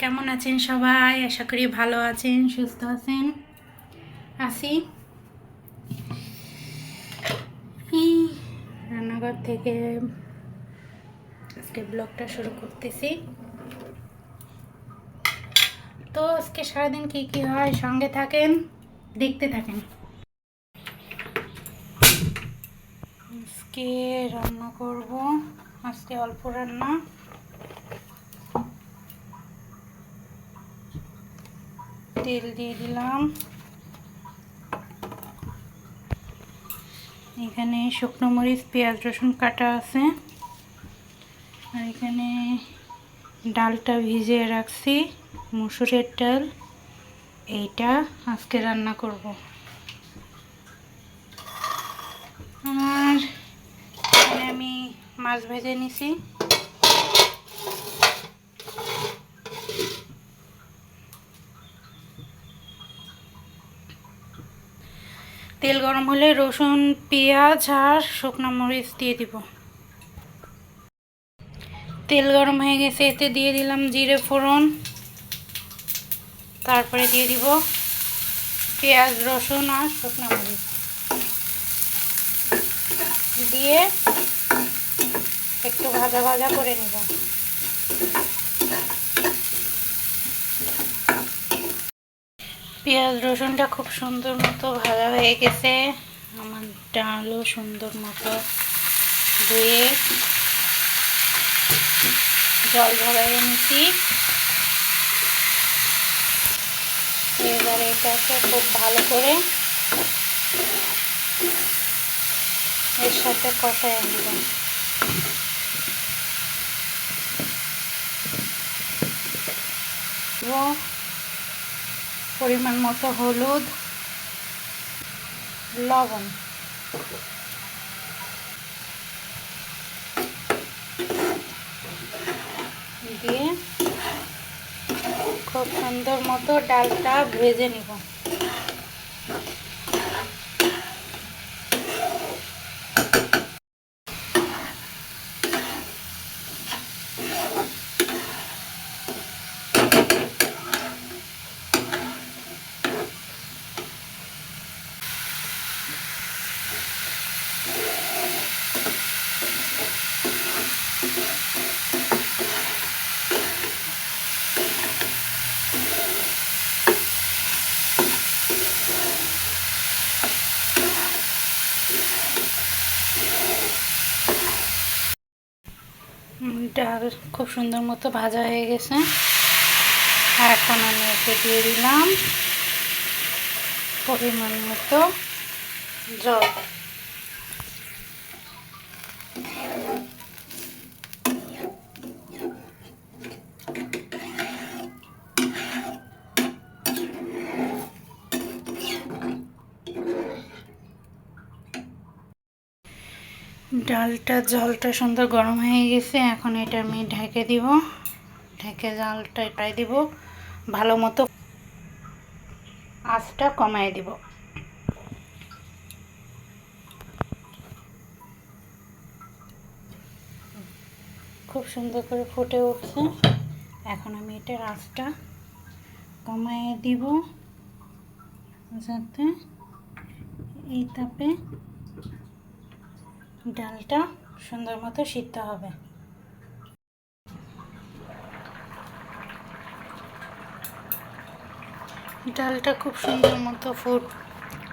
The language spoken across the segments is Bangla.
কেমন আছেন সবাই? আশা করি ভালো আছেন, সুস্থ আছেন। আসি। রান্নাঘর থেকে আজকে ব্লগটা শুরু করতেছি। তো আজকে সারাদিন কি কি হয়? সঙ্গে থাকেন, দেখতে থাকেন। আজকে রান্না করব। আজকে অল্প রান্না। তেল দিয়ে দিলাম। এখানে শুকনো মরিচ, পেঁয়াজ, রসুন কাটা আছে। আর এখানে ডালটা ভিজিয়ে রাখছি, মুসুরের ডাল। এইটা আজকে রান্না করব। আর আমি মাছ ভেজে নিছি। তেল গরম হলে রসুন, পেঁয়াজ আর শুকনো মরিচ দিয়ে দিব। তেল গরম হয়ে গেছে, এতে দিয়ে দিলাম জিরে ফোড়ন। তারপরে দিয়ে দিব পেঁয়াজ, রসুন আর শুকনো মরিচ। দিয়ে একটু ভাজা ভাজা করে নিব। পেঁয়াজ রসুনটা খুব সুন্দর মতো ভাজা হয়ে গেছে। আমার ডালও সুন্দর মতো ধুয়ে জল ঝরাইয়ে নিচ্ছি এবার এটাকে খুব ভালো করে এর সাথে কষায় নেব। এবং পরিমাণ মতো হলুদ লবণ। দিয়ে খুব সুন্দর মতো ডালটা ভেজে নিব। ডাল খুব সুন্দর মতো ভাজা হয়ে গেছে। আর এখন আমি এতে দিয়ে দিলাম পরিমাণ মতো জল। ডালটা, জলটা সুন্দর গরম হয়ে গেছে। এখন এটা আমি ঢেকে দিব। ঢেকে জালটা এটাই দিব। ভালো মতো আঁচটা কমায় দিব। খুব সুন্দর করে ফুটে উঠছে। এখন আমি এটার আঁচটা কমায় দিব। যাতে এই তাপে ডালটা সুন্দর মতো সিদ্ধ হবে। ডালটা খুব সুন্দর মতো ফুট,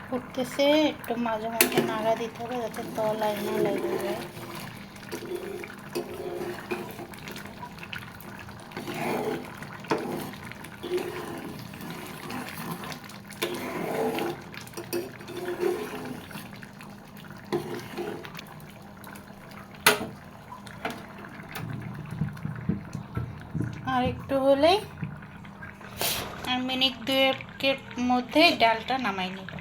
ফুটতেছে, একটু মাঝে মাঝে নাড়া দিতে হবে যাতে তলায় না লেগে যায়। আর একটু হলেই আর মিনিট দুয়েকের মধ্যে ডালটা নামাই নিব।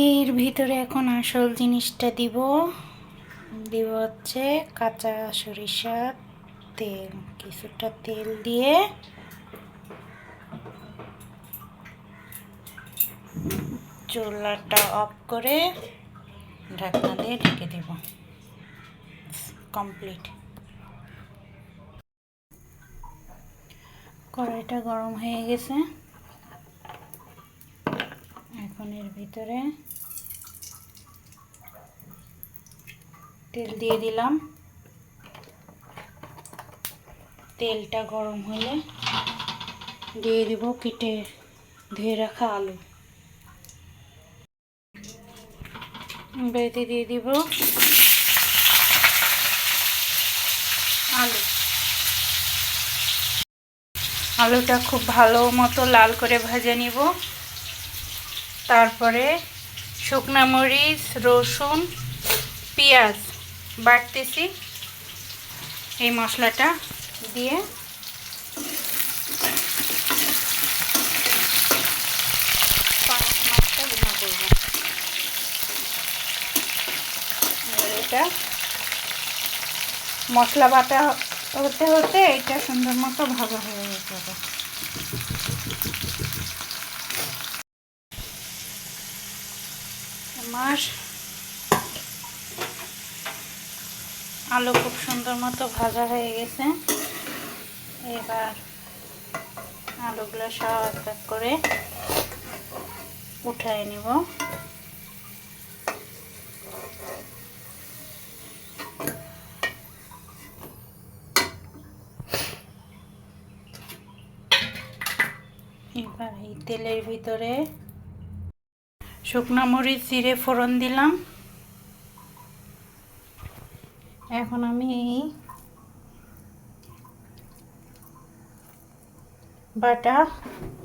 এর ভিতরে এখন আসল জিনিসটা দিব। দিব হচ্ছে কাঁচা সরিষার তেল, কিছুটা তেল দিয়ে চুলাটা অফ করে ঢাকনা দিয়ে ঢেকে দেব। কমপ্লিট। কড়াইটা গরম হয়ে গেছে। এখন এর ভিতরে তেল দিয়ে দিলাম। তেলটা গরম হলে দিয়ে দিব কেটে ধুয়ে রাখা আলু। বেঁধে দিয়ে দিব। আলু। আলুটা খুব ভালো মতো লাল করে ভেজে নিব। তারপরে শুকনা মরিচ, রসুন, পেঁয়াজ বাটতেছি। এই মশলাটা দিয়ে পাঁচ মাছটা গুঁড়ো করব এবার এটা। মশলা বাটা হতে হতে এটা সুন্দর মতো ভাজা হয়ে যাবে আমার আলু খুব সুন্দর মতো ভাজা হয়ে গেছে। এবার আলুগুলো সব এক করে উঠায় নিব এবার এই তেলের ভিতরে শুকনো মরিচ জিরে ফোড়ন দিলাম। এখন আমি বাটা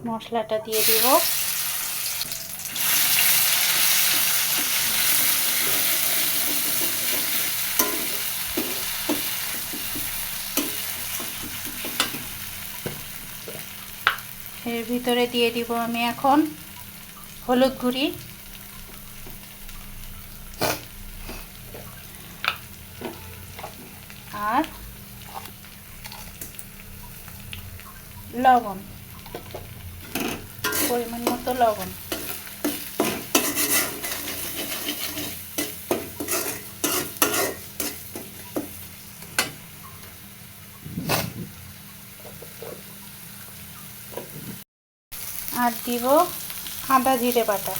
মশলাটা দিয়ে দিব। এর ভিতরে দিয়ে দিব আমি এখন হলুদ গুঁড়ি। আর লবণ পরিমাণ মতো লবণ। আর দিব আদা, জিরে বাটা।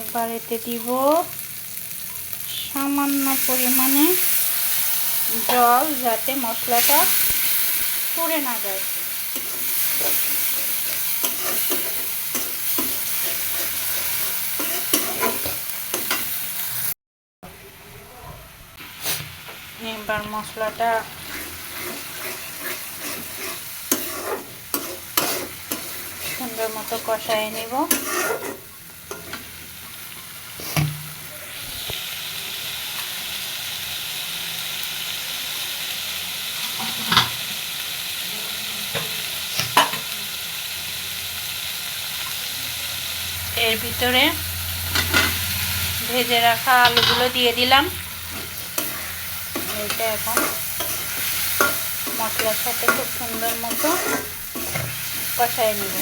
এবার এতে দিব সামান্য পরিমাণে জল যাতে মশলাটা পুড়ে না যায়। এবার মশলাটা সুন্দর মতো কষায় নেব। এর ভিতরে ভেজে রাখা আলুগুলো দিয়ে দিলাম। এটা এখন মশলার সাথে খুব সুন্দর মতো কষায় নেব।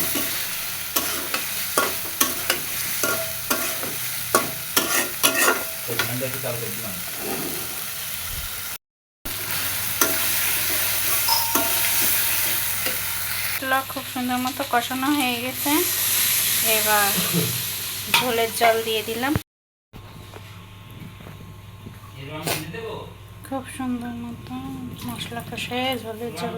খুব সুন্দর মতো কষানো হয়ে গেছে। এবার ঝোলের জল দিয়ে দিলাম। খুব সুন্দর মতো মশলা কষায় ঝোলের জল।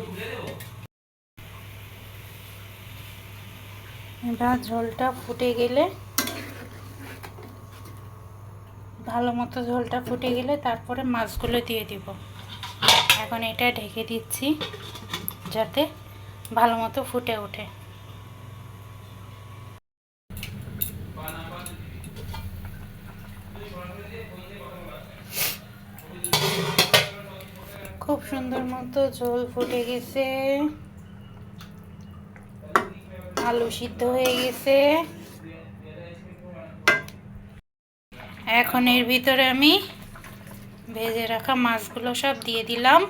এবার ঝোলটা ফুটে গেলে, ভালো মতো ঝোলটা ফুটে গেলে তারপরে মাছগুলো দিয়ে দিব। এখন এটা ঢেকে দিচ্ছি যাতে ভালো মতো ফুটে ওঠে। খুব সুন্দর মতো ঝোল ফুটে গেছে। আলু সিদ্ধ হয়ে গেছে। এখন এর ভিতরে আমি ভেজে রাখা মাছগুলো সব দিয়ে দিলাম।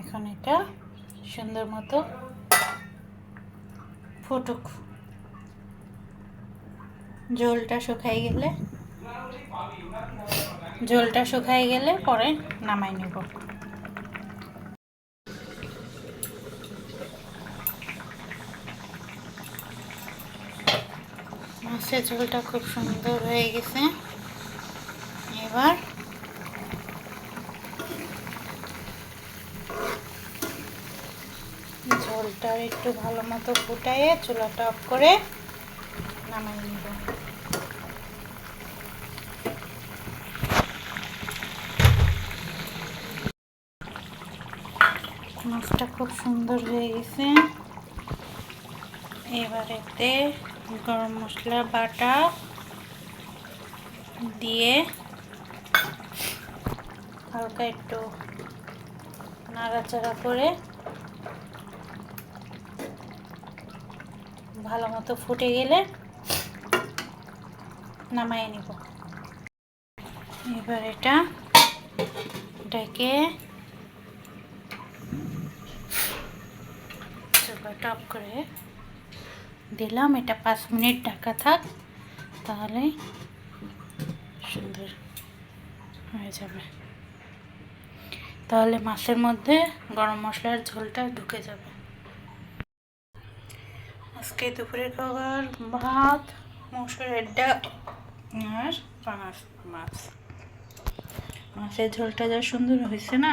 এখন এটা সুন্দর মতো ফুটুক। ঝোলটা শুকাই গেলে, ঝোলটা শুকাই গেলে পরে নামাই নেব। মাছের ঝোলটা খুব সুন্দর হয়ে গেছে। এবার ঝোলটা একটু ভালো মতো ফুটাইয়ে চুলাটা অফ করে নামাই নিব। মাছটা খুব সুন্দর হয়ে গেছে। এবার এতে গরম মশলা, বাটা দিয়ে হালকা একটু নাড়াচাড়া করে ভালো মতো ফুটে গেলে নামাই নিব। এবার এটা ডেকে টপ করে দিলাম। এটা পাঁচ মিনিট ঢাকা থাক, তাহলে সুন্দর হয়ে যাবে। তাহলে মাছের মধ্যে গরম মশলার ঝোলটা ঢুকে যাবে। আজকে দুপুরের খাবার, ভাত মসুরের ডাল আর পাঙাশ মাছ। মাছের ঝোলটা যা সুন্দর হয়েছে না